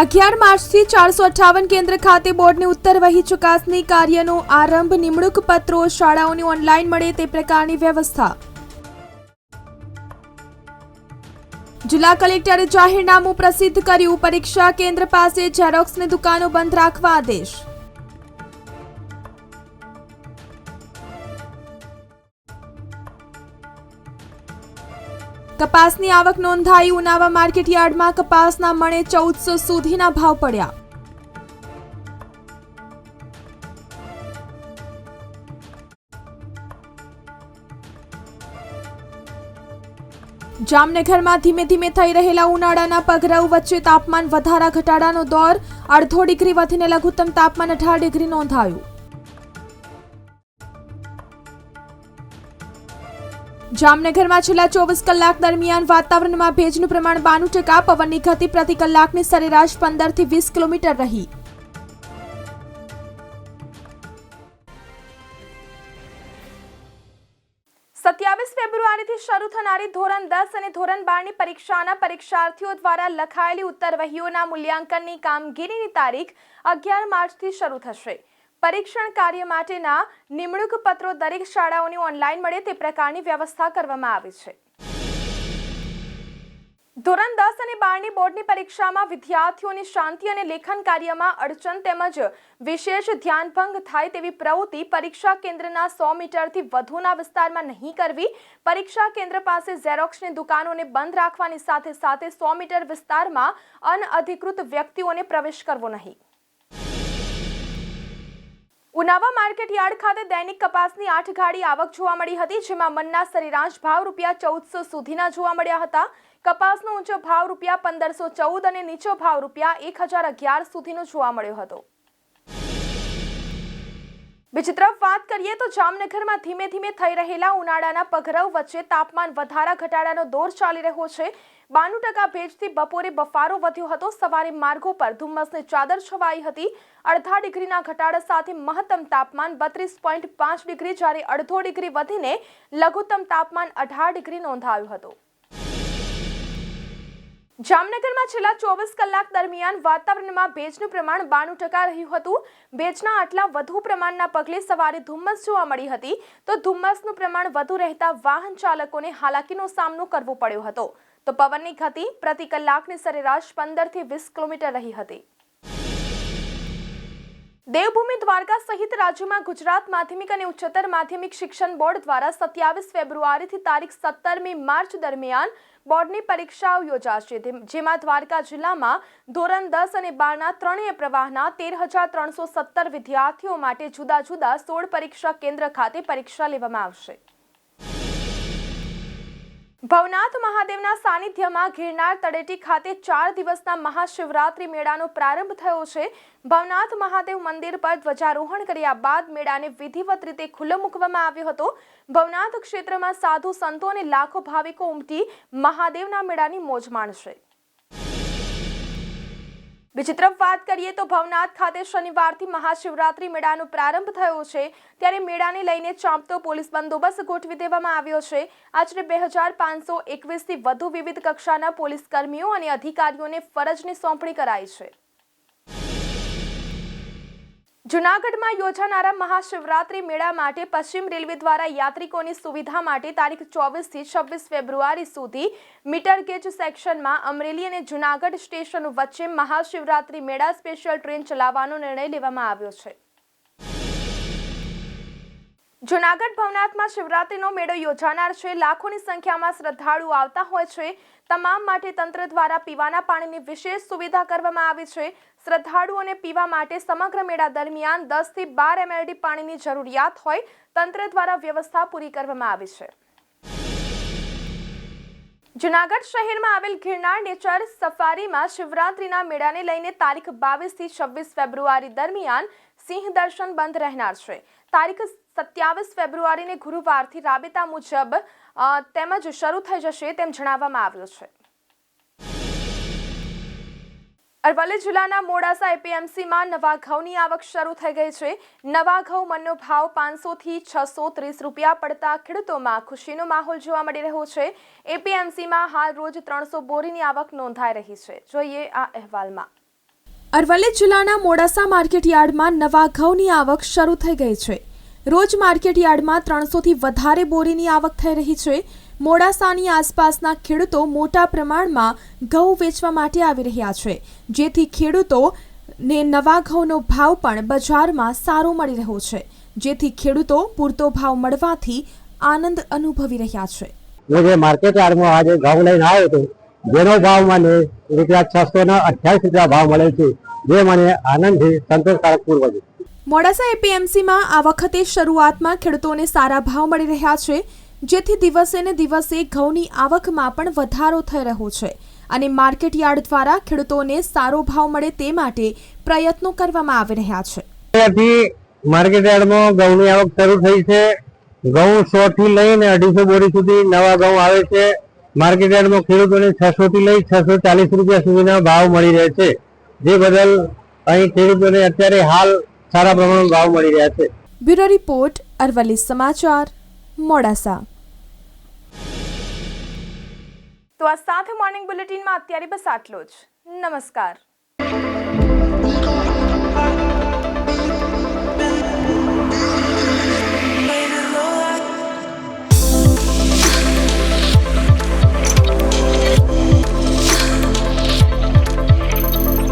અગિયાર માર્ચથી ચારસો અઠ્ઠાવન કેન્દ્ર ખાતે બોર્ડની ઉત્તર વહી ચુકાસણી કાર્યનો આરંભ નિમણૂક પત્રો શાળાઓની ઓનલાઈન મળે તે પ્રકારની વ્યવસ્થા. જિલ્લા કલેક્ટરે જાહેરનામું પ્રસિદ્ધ કર્યું. પરીક્ષા કેન્દ્ર પાસે ઝેરોક્સની દુકાનો બંધ રાખવા આદેશ. કપાસની આવક નોંધાઈ ઉનાવા માર્કેટ યાર્ડમાં કપાસના મણે ચૌદસો સુધીના ભાવ પડ્યા. જામનગરમાં ધીમે ધીમે થઈ રહેલા ઉનાળાના પગરવ વચ્ચે તાપમાન વધારા ઘટાડાનો દોર, અડધો ડિગ્રી વધીને લઘુત્તમ તાપમાન અઢાર ડિગ્રી નોંધાયું. જામનગરમાં છેલ્લા ચોવીસ કલાક દરમિયાન વાતાવરણમાં ભેજનું પ્રમાણ બાણું ટકા, પવનની ગતિ પ્રતિ કલાકની સરેરાશ પંદરથી વીસ કિલોમીટર રહી. સત્યાવીસ ફેબ્રુઆરીથી શરૂ થનારી ધોરણ દસ અને ધોરણ બારની પરીક્ષાના પરીક્ષાર્થીઓ દ્વારા લખાયેલી ઉત્તરવહીઓના મૂલ્યાંકનની કામગીરીની તારીખ અગિયાર માર્ચથી શરૂ થશે. પરીક્ષણ કાર્ય માટેના નિમણૂક પત્રો દરેક શાળાઓની ઓનલાઈન મળે તે પ્રકારની વ્યવસ્થા કરવામાં આવી છે. ધોરણ દસ અને બારની બોર્ડની પરીક્ષામાં વિદ્યાર્થીઓની શાંતિ અને લેખન કાર્યમાં અડચણ તેમજ વિશેષ ધ્યાનભંગ થાય તેવી પ્રવૃત્તિ પરીક્ષા કેન્દ્રના સો મીટરથી વધુના વિસ્તારમાં નહીં કરવી. પરીક્ષા કેન્દ્ર પાસે ઝેરોક્ષની દુકાનોને બંધ રાખવાની સાથે સાથે સો મીટર વિસ્તારમાં અનઅધિકૃત વ્યક્તિઓને પ્રવેશ કરવો નહીં. ઉનાવા માર્કેટ યાર્ડ ખાતે દૈનિક કપાસની આઠ ગાડી આવક જોવા મળી હતી, જેમાં મનના સરેરાશ ભાવ રૂપિયા ચૌદસો સુધીના જોવા મળ્યા હતા. કપાસનો ઊંચો ભાવ રૂપિયા પંદરસો ચૌદ અને નીચો ભાવ રૂપિયા એક હજાર અગિયાર સુધીનો જોવા મળ્યો હતો. બીજી તરફ વાત કરીએ તો જામનગરમાં ધીમે ધીમે થઈ રહેલા ઉનાળાના પગરવ વચ્ચે તાપમાન વધારા ઘટાડાનો દોર ચાલી રહ્યો છે. બાણું ટકા ભેજથી બપોરે બફારો વધ્યો હતો. સવારે માર્ગો પર ધુમ્મસની ચાદર છવાઈ હતી. અડધા ડિગ્રીના ઘટાડા સાથે મહત્તમ તાપમાન બત્રીસ પોઈન્ટ પાંચ ડિગ્રી, જ્યારે અડધો ડિગ્રી વધીને લઘુત્તમ તાપમાન અઢાર ડિગ્રી નોંધાયું હતું. જામનગરમાં છેલ્લા ચોવીસ કલાક દરમિયાન વાતાવરણમાં ભેજનું પ્રમાણ બાણું ટકા રહ્યું હતું. ભેજના આટલા વધુ પ્રમાણના પગલે સવારે ધુમ્મસ જોવા મળી હતી. તો ધુમ્મસનું પ્રમાણ વધુ રહેતા વાહન ચાલકોને હાલાકીનો સામનો કરવો પડ્યો હતો. તો પવનની ગતિ પ્રતિ કલાકની સરેરાશ પંદરથી વીસ કિલોમીટર રહી હતી. દેવભૂમિ દ્વારકા સહિત રાજ્યમાં ગુજરાત માધ્યમિક અને ઉચ્ચતર માધ્યમિક શિક્ષણ બોર્ડ દ્વારા સત્યાવીસ ફેબ્રુઆરીથી તારીખ સત્તરમી માર્ચ દરમિયાન બોર્ડની પરીક્ષાઓ યોજાશે, જેમાં દ્વારકા જિલ્લામાં ધોરણ દસ અને બારના ત્રણેય પ્રવાહના તેર હજાર ત્રણસો સત્તર વિદ્યાર્થીઓ માટે જુદા જુદા સોળ પરીક્ષા કેન્દ્ર ખાતે પરીક્ષા લેવામાં આવશે. ભવનાથ મહાદેવના સાનિધ્યમાં ગિરનાર તળેટી ખાતે ચાર દિવસના મહાશિવરાત્રિ મેળાનો પ્રારંભ થયો છે. ભવનાથ મહાદેવ મંદિર પર ધ્વજારોહણ કર્યા બાદ મેળાને વિધિવત રીતે ખુલ્લો મૂકવામાં આવ્યો હતો. ભવનાથ ક્ષેત્રમાં સાધુ સંતો અને લાખો ભાવિકો ઉમટી મહાદેવના મેળાની મોજ માણશે. બીજી તરફ વાત કરીએ તો ભવનાથ ખાતે શનિવારથી મહાશિવરાત્રી મેળાનો પ્રારંભ થયો છે. ત્યારે મેળાને લઈને ચાંપતો પોલીસ બંદોબસ્ત ગોઠવી દેવામાં આવ્યો છે. આશરે બે હજાર પાંચસો એકવીસથી વધુ વિવિધ કક્ષાના પોલીસ કર્મીઓ અને અધિકારીઓને ફરજની સોંપણી કરાઈ છે. જૂનાગઢમાં યોજાનારા મહાશિવરાત્રી મેળા માટે પશ્ચિમ રેલવે દ્વારા યાત્રિકોની સુવિધા માટે તારીખ ચોવીસથી છવ્વીસ ફેબ્રુઆરી સુધી મીટર ગેજ સેક્શનમાં અમરેલી અને જૂનાગઢ સ્ટેશન વચ્ચે મહાશિવરાત્રી મેળા સ્પેશિયલ ટ્રેન ચલાવવાનો નિર્ણય લેવામાં આવ્યો છે. જૂનાગઢ ભવનાથમાં શિવરાત્રીનો મેળો યોજાનાર છે. લાખોની સંખ્યામાં શ્રદ્ધાળુઓ આવતા હોય છે. તમામ માટે તંત્ર દ્વારા પીવાના પાણીની વિશેષ સુવિધા કરવામાં આવી છે. શ્રદ્ધાળુઓને પીવા માટે સમગ્ર મેળા દરમિયાન દસથી બાર એમએલડી પાણીની જરૂરિયાત હોય. તંત્ર દ્વારા વ્યવસ્થા પૂરી કરવામાં આવી છે. જુનાગઢ શહેરમાં આવેલ ગિરનાર નેચર સફારીમાં શિવરાત્રીના મેળાને લઈને તારીખ બાવીસથી છવ્વીસ ફેબ્રુઆરી દરમિયાન સિંહ દર્શન બંધ રહેનાર છે. તારીખ સત્યાવીસ ફેબ્રુઆરીને ગુરુવારથી રાબેતા મુજબ તેમજ શરૂ થઈ જશે તેમ જણાવવામાં આવ્યું છે. અરવલ્લી જિલ્લાના મોડાસા એપીએમસીમાં નવા ઘઉંની આવક શરૂ થઈ ગઈ છે. નવા ઘઉં મનનો ભાવ પાંચસોથી છસો ત્રીસ રૂપિયા પડતા ખેડૂતોમાં ખુશીનો માહોલ જોવા મળી રહ્યો છે. એપીએમસીમાં હાલ રોજ ત્રણસો બોરીની આવક નોંધાઈ રહી છે. જોઈએ આ અહેવાલમાં. અરવલ્લી જિલ્લાના મોડાસા માર્કેટ યાર્ડમાં નવા ઘઉંની આવક શરૂ થઈ ગઈ છે. રોજ માર્કેટ ત્રણસોથી વધારે બોરીની આવક થઈ રહી છે. મોડાસાની આસપાસના ખેડૂતો મોટા પ્રમાણમાં ઘઉં વેચવા માટે આવી રહ્યા છે. જેથી ખેડૂતોને નવા ઘઉંનો ભાવ પણ બજારમાં સારો મળી રહ્યો છે. જેથી ખેડૂતો પૂરતો ભાવ મળવાથી આનંદ અનુભવી રહ્યા છે. જે માર્કેટ યાર્ડમાં આજે ઘઉં લઈને આવ્યો હતો જેનો ભાવ મને રૂપિયા છસો ને અઠ્યાવીસ રૂપિયા ભાવ મળે છે. જે મને આનંદથી સંતોષકારક પૂર્વ છે મોડાસા એપીએમસીમાં આ વખતે શરૂઆતમાં ખેડૂતોને સારા ભાવ મળી રહ્યા છે, જેથી દિવસે ને દિવસે ઘઉંની આવકમાં પણ વધારો થઈ રહ્યો છે અને માર્કેટ યાર્ડ દ્વારા ખેડૂતોને સારો ભાવ મળે તે માટે પ્રયત્નો કરવામાં આવી રહ્યા છે. ત્યાંથી માર્કેટ યાર્ડમાં ઘઉંની આવક શરૂ થઈ છે. ઘઉં સો થી લઈને અઢીસો બોરી સુધી નવા ઘઉં આવે છે. માર્કેટ યાર્ડમાં ખેડૂતોને છસો થી લઈ છસો ચાલીસ રૂપિયા સુધીના ભાવ મળી રહે છે. જે બદલ અહીં ખેડૂતોને અત્યારે હાલ સારા પ્રમાણમાં ભાવ મળી રહ્યા છે. બ્યુરો રિપોર્ટ અરવલ્લી સમાચાર મોડાસા. તો આ સાથે મોર્નિંગ બુલેટિનમાં અત્યારે બસ આટલો જ. નમસ્કાર.